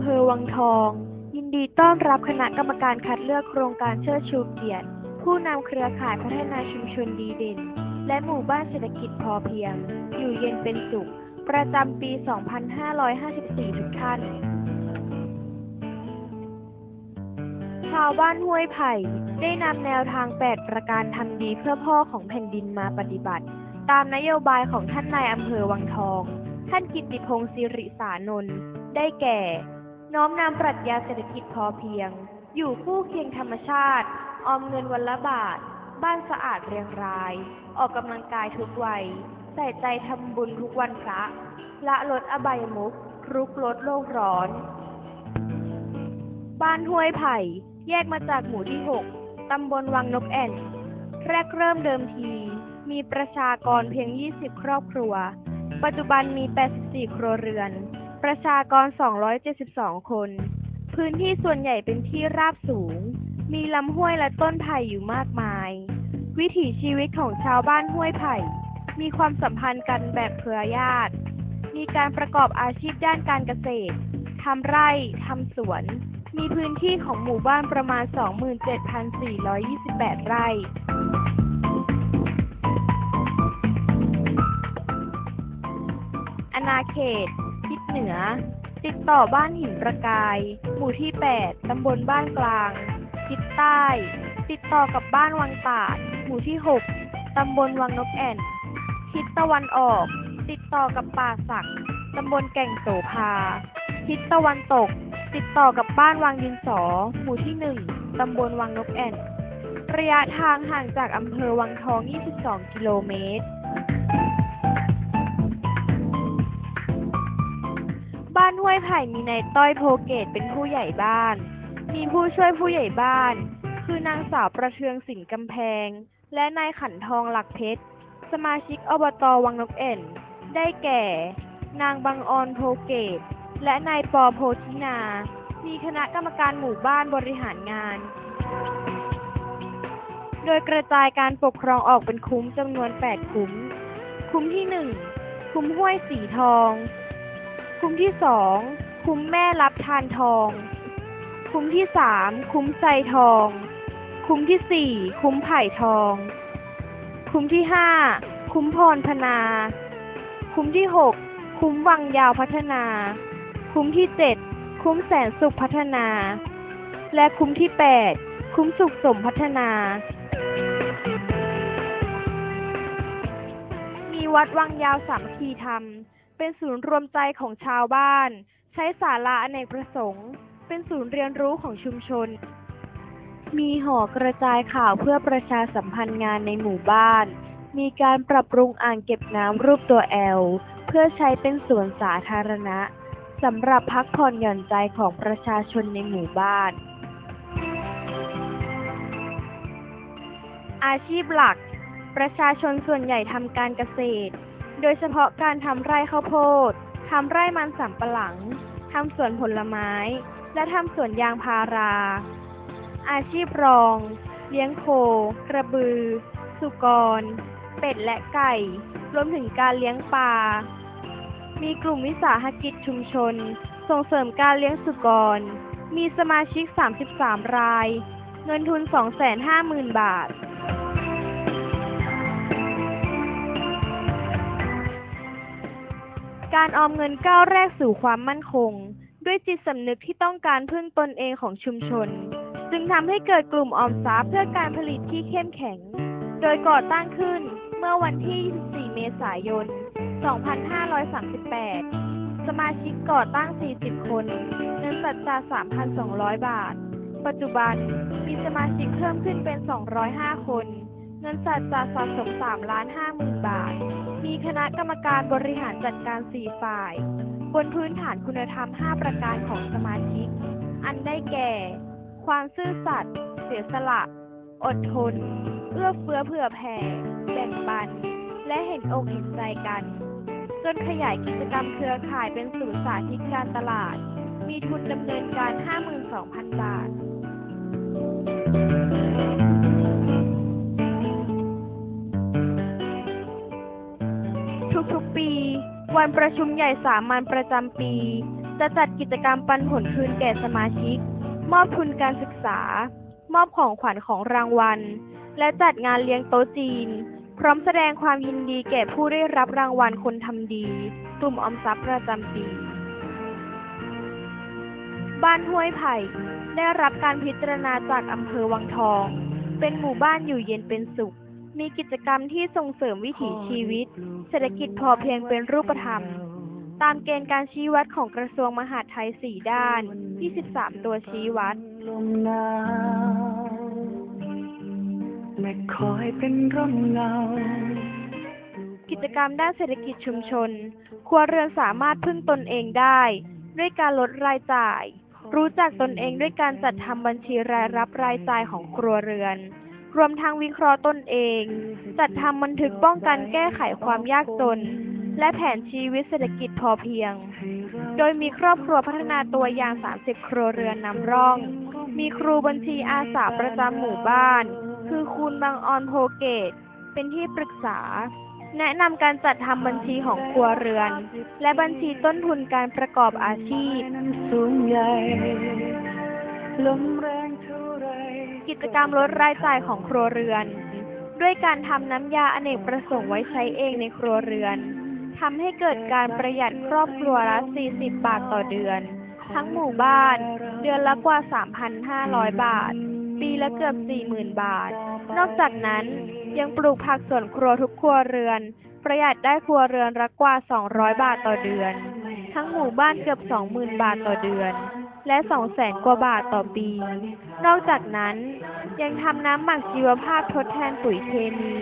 ำเภอวังทอง ยินดีต้อนรับคณะกรรมการคัดเลือกโครงการเชิดชูเกียรติ ผู้นำเครือข่ายพัฒนาชุมชนดีเด่น และหมู่บ้านเศรษฐกิจพอเพียง อยู่เย็นเป็นสุข ประจำปี 2554 ทุกท่าน ชาวบ้านห้วยไผ่ได้นำแนวทาง 8 ประการทำดีเพื่อพ่อของแผ่นดินมาปฏิบัติ ตามนโยบายของท่านนายอำเภอวังทอง ท่านกิตติพงศ์สิริสานนท์ได้แก่ น้อมนำปรัชญาเศรษฐกิจพอเพียง อยู่คู่เคียงธรรมชาติ ออมเงินวันละบาท บ้านสะอาดเรียงราย ออกกำลังกายทุกวัย ใส่ใจทำบุญทุกวันพระ ละลดอบายมุขรุกลดโลกร้อน บ้านห้วยไผ่ แยกมาจากหมู่ที่ 6 ตำบลวังนกแอ่น แรกเริ่มเดิมที มีประชากรเพียง 20 ครอบครัว ปัจจุบันมี 84 ครัวเรือน ประชากร 272 คน พื้นที่ส่วนใหญ่เป็นที่ราบสูง มีลำห้วยและต้นไผ่อยู่มากมาย วิถีชีวิตของชาวบ้านห้วยไผ่ มีความสัมพันธ์กันแบบเครือญาติ มีการประกอบอาชีพด้านการเกษตร ทำไร่ ทำสวน มีพื้นที่ของหมู่บ้านประมาณ 27,428 ไร่อนาเขต เหนือ ติดต่อบ้านหินประกาย หมู่ที่ 8 ตำบลบ้านกลาง ทิศใต้ ติดต่อกับบ้านวังตาด หมู่ที่ 6 ตำบลวังนกแอ่น ทิศตะวันออก ติดต่อกับป่าสัก ตำบลแก่งโสภา ทิศตะวันตก ติดต่อกับบ้านวังดินสอ หมู่ที่ 1 ตำบลวังนกแอ่น ระยะทางห่างจากอำเภอวังทอง 22 กิโลเมตร ห้วยไผ่มีนายต้อยโพเกตเป็นผู้ใหญ่บ้าน มีผู้ช่วยผู้ใหญ่บ้าน คือนางสาวประเทืองสินกำแพง และนายขันทองหลักเพชร สมาชิกอบตวังนกเอ็น ได้แก่ นางบังออนโพเกต และนายปอโพธินา มีคณะกรรมการหมู่บ้านบริหารงาน โดยกระจายการปกครองออกเป็นคุ้มจำนวน 8 คุ้ม คุ้มที่ 1 คุ้มห้วยสีทอง คุ้มที่2คุ้มแม่รับทานทอง คุ้มที่3คุ้มไซทอง คุ้มที่4คุ้มไผ่ทอง คุ้มที่5คุ้มพรพนา คุ้มที่6คุ้มวังยาวพัฒนา คุ้มที่7คุ้มแสนสุขพัฒนา และคุ้มที่8คุ้มสุขสมพัฒนา มีวัดวังยาวสามคีธรรม เป็นศูนย์รวมใจของชาวบ้าน ใช้ศาลาอเนกประสงค์ เป็นศูนย์เรียนรู้ของชุมชน มีหอกระจายข่าวเพื่อประชาสัมพันธ์งานในหมู่บ้าน มีการปรับปรุงอ่างเก็บน้ำรูปตัวแอล เพื่อใช้เป็นสวนสาธารณะสำหรับพักผ่อนหย่อนใจของประชาชนในหมู่บ้าน อาชีพหลัก ประชาชนส่วนใหญ่ทำการเกษตร โดยเฉพาะการทำไร่ข้าวโพด ทำไร่มันสำปะหลัง ทำสวนผลไม้ และทำสวนยางพารา อาชีพรอง เลี้ยงโค กระบือ สุกร เป็ดและไก่ รวมถึงการเลี้ยงปลา มีกลุ่มวิสาหกิจชุมชน ส่งเสริมการเลี้ยงสุกร มีสมาชิก 33 ราย เงินทุน 250,000 บาท การออมเงินก้าวแรกสู่ความมั่นคง ด้วยจิตสำนึกที่ต้องการพึ่งตนเองของชุมชน จึงทำให้เกิดกลุ่มออมทรัพย์เพื่อการผลิตที่เข้มแข็ง โดยก่อตั้งขึ้นเมื่อวันที่ 24 เมษายน 2538 สมาชิกก่อตั้ง 40 คน เงินสัจจา3,200 บาท ปัจจุบันมีสมาชิกเพิ่มขึ้นเป็น 205 คน เงินสัจจาสะสม3ล้าน5หมื่นบาท มีคณะกรรมการบริหารจัดการ 4 ฝ่าย บนพื้นฐานคุณธรรม 5 ประการของสมาชิก อันได้แก่ ความซื่อสัตย์ เสียสละ อดทน เอื้อเฟื้อเผื่อแผ่ แบ่งปัน และเห็นอกเห็นใจกัน จนขยายกิจกรรมเครือข่ายเป็นศูนย์สาธิตการตลาด มีทุนดำเนินการ 52,000 บาททุก วันประชุมใหญ่สามัญประจำปี จะจัดกิจกรรมปันผลคืนแก่สมาชิก มอบทุนการศึกษา มอบของขวัญของรางวัล และจัดงานเลี้ยงโต๊ะจีน พร้อมแสดงความยินดีแก่ผู้ได้รับรางวัลคนทำดี กลุ่มออมทรัพย์ประจำปี บ้านห้วยไผ่ ได้รับการพิจารณาจากอำเภอวังทอง เป็นหมู่บ้านอยู่เย็นเป็นสุข มีกิจกรรมที่ส่งเสริมวิถีชีวิต เศรษฐกิจพอเพียงเป็นรูปธรรม ตามเกณฑ์การชี้วัดของกระทรวงมหาดไทย 4 ด้าน 23 ตัวชี้วัดลมหนาวและคอยเป็นร่มเงากิจกรรมด้านเศรษฐกิจชุมชน ครัวเรือนสามารถพึ่งตนเองได้ ด้วยการลดรายจ่าย รู้จักตนเองด้วยการจัดทำบัญชีรายรับรายจ่ายของครัวเรือน รวมทั้งวิเคราะห์ตนเอง จัดทำบันทึกป้องกันแก้ไขความยากจน และแผนชีวิตเศรษฐกิจพอเพียง โดยมีครอบครัวพัฒนาตัวอย่าง 30 ครัวเรือนนำร่อง มีครูบัญชีอาสาประจำหมู่บ้าน คือคุณบางออนโพเกต เป็นที่ปรึกษา แนะนำการจัดทำบัญชีของครัวเรือน และบัญชีต้นทุนการประกอบอาชีพนั้นสูงใหญ่ลมแรงเท่าไร กิจกรรมลดรายจ่ายของครัวเรือน ด้วยการทำน้ำยาอเนกประสงค์ไว้ใช้เองในครัวเรือนทำให้เกิดการประหยัดครอบครัวละ 40 บาทต่อเดือน ทั้งหมู่บ้าน เดือนละกว่า 3,500 บาท ปีละเกือบ 40,000 บาท นอกจากนั้นยังปลูกผักสวนครัวทุกครัวเรือน ประหยัดได้ครัวเรือนละกว่า 200 บาทต่อเดือน ทั้งหมู่บ้านเกือบ 20,000 บาทต่อเดือน และ 200,000 กว่าบาทต่อปี นอกจากนั้นยังทำน้ำหมักชีวภาพทดแทนปุ๋ยเคมี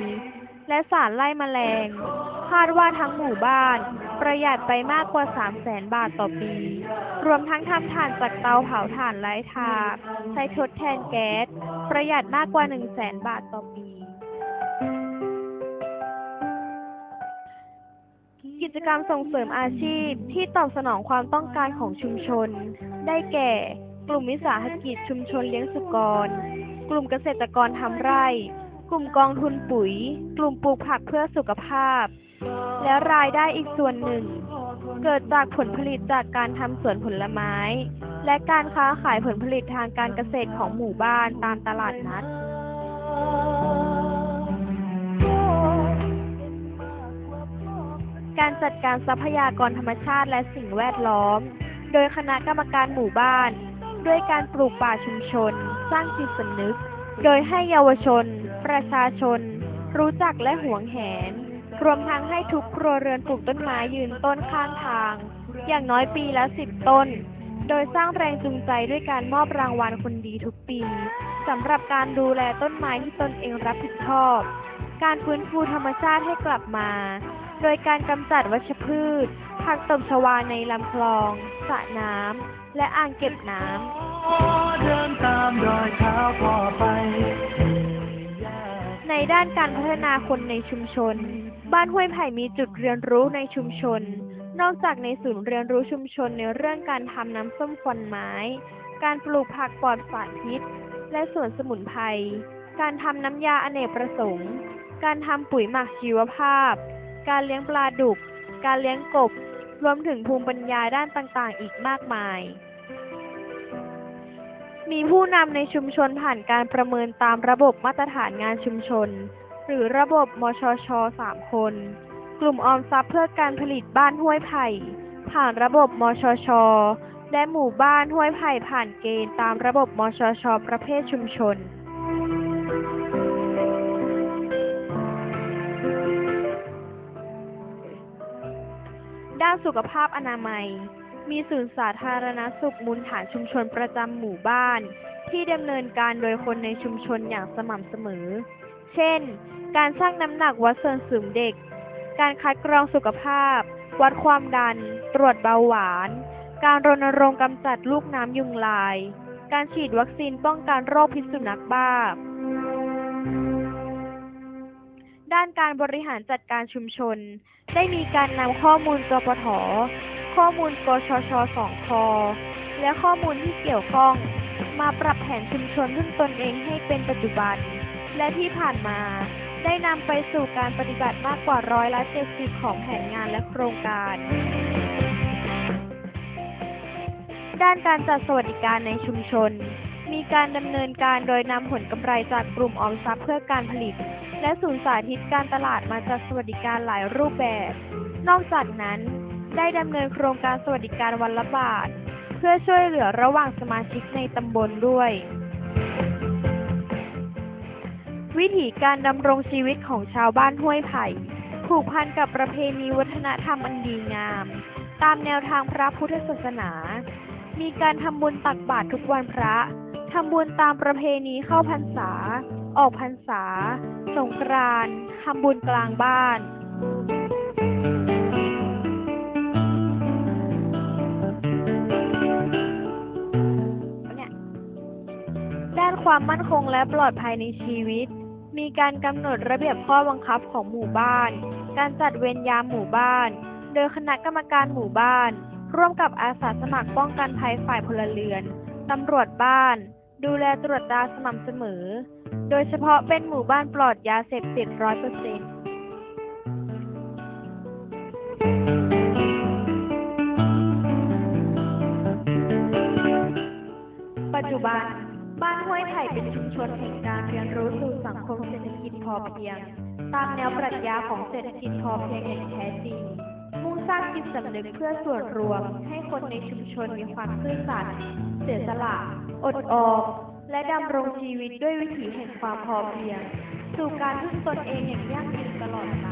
และสารไล่แมลง คาดว่าทั้งหมู่บ้าน ประหยัดไปมากกว่า 300,000 บาทต่อปี รวมทั้งทำถ่านจากเตาเผาถ่านไร้ทากใช้ทดแทนแก๊ส ประหยัดมากกว่า 100,000 บาทต่อปี กิจกรรมส่งเสริมอาชีพที่ตอบสนองความต้องการของชุมชน ได้แก่ กลุ่มวิสาหกิจชุมชนเลี้ยงสุกร กลุ่มเกษตรกรทำไร่ กลุ่มกองทุนปุ๋ย กลุ่มปลูกผักเพื่อสุขภาพ และรายได้อีกส่วนหนึ่ง เกิดจากผลผลิตจากการทำสวนผลไม้ และการค้าขายผลผลิตทางการเกษตรของหมู่บ้านตามตลาดนัดการจัดการทรัพยากรธรรมชาติและสิ่งแวดล้อม โดยคณะกรรมการหมู่บ้าน ด้วยการปลูกป่าชุมชน สร้างจิตสำนึก โดยให้เยาวชน ประชาชน รู้จักและหวงแหน รวมทั้งให้ทุกครัวเรือนปลูกต้นไม้ยืนต้นข้างทาง อย่างน้อยปีละสิบต้น โดยสร้างแรงจูงใจด้วยการมอบรางวัลคนดีทุกปีสำหรับการดูแลต้นไม้ที่ตนเองรับผิดชอบ การฟื้นฟูธรรมชาติให้กลับมา โดยการกำจัดวัชพืช ผักตบชวาในลำคลอง สระน้ำ และอ่างเก็บน้ำ เดินตามรอยเท้าพ่อไป ในด้านการพัฒนาคนในชุมชน บ้านห้วยไผ่มีจุดเรียนรู้ในชุมชน นอกจากในศูนย์เรียนรู้ชุมชนในเรื่องการทำน้ำส้มควันไม้ การปลูกผักปลอดสารพิษ และสวนสมุนไพร การทำน้ำยาอเนกประสงค์ การทำปุ๋ยหมักชีวภาพ การเลี้ยงปลาดุกการเลี้ยงกบ รวมถึงภูมิปัญญาด้านต่างๆ อีกมากมาย มีผู้นำในชุมชนผ่านการประเมินตามระบบมาตรฐานงานชุมชน หรือระบบมชช 3 คน กลุ่มออมทรัพย์เพื่อการผลิตบ้านห้วยไผ่ ผ่านระบบมชช และหมู่บ้านห้วยไผ่ผ่านเกณฑ์ตามระบบมชช ประเภทชุมชน สุขภาพอนามัย มีศูนย์สาธารณสุขมูลฐานชุมชนประจำหมู่บ้าน ที่ดำเนินการโดยคนในชุมชนอย่างสม่ำเสมอ เช่น การชั่งน้ำหนักวัดส่วนสูงเด็ก การคัดกรองสุขภาพ วัดความดัน ตรวจเบาหวาน การรณรงค์กำจัดลูกน้ำยุงลาย การฉีดวัคซีนป้องกันโรคพิษสุนัขบ้า ด้านการบริหารจัดการชุมชน ได้มีการนำข้อมูลกปท ข้อมูลกชชสองคและข้อมูลที่เกี่ยวข้อง มาปรับแผนชุมชนพึ่งตนเองให้เป็นปัจจุบัน และที่ผ่านมา ได้นำไปสู่การปฏิบัติมากกว่าร้อยละ70ของแผนงานและโครงการ ด้านการจัดสวัสดิการในชุมชน มีการดำเนินการโดยนำผลกำไรจากกลุ่มออมทรัพย์เพื่อการผลิต และศูนย์สาธิตการตลาดมาจัดสวัสดิการหลายรูปแบบ นอกจากนั้นได้ดำเนินโครงการสวัสดิการวันละบาท เพื่อช่วยเหลือระหว่างสมาชิกในตำบลด้วย วิถีการดำรงชีวิตของชาวบ้านห้วยไผ่ผูกพันกับประเพณีวัฒนธรรมอันดีงาม ตามแนวทางพระพุทธศาสนา มีการทำบุญตักบาตรทุกวันพระ ทำบุญตามประเพณีเข้าพรรษา ออกพรรษา สงกรานต์ทำบุญกลางบ้านด้านความมั่นคงและปลอดภัยในชีวิต มีการกำหนดระเบียบข้อบังคับของหมู่บ้าน การจัดเวรยามหมู่บ้าน โดยคณะกรรมการหมู่บ้าน ร่วมกับอาสาสมัครป้องกันภัยฝ่ายพลเรือน ตำรวจบ้าน ดูแลตรวจตาสม่ำเสมอ โดยเฉพาะเป็นหมู่บ้านปลอดยาเสพติดร้อยเปอร์เซ็นต์ปัจจุบัน บ้านห้วยไผ่เป็นชุมชนแห่งการเรียนรู้สู่สังคมเศรษฐกิจพอเพียง ตามแนวปรัชญาของเศรษฐกิจพอเพียงอย่างแท้จริง มุ่งสร้างจิตสำนึกเพื่อส่วนรวม ให้คนในชุมชนมีความซื่อสัตย์ สียสละ อดออมและดำรงชีวิตด้วยวิถีแห่งความพอเพียง สู่การพึ่งตนเองอย่างยั่งยืนตลอดไป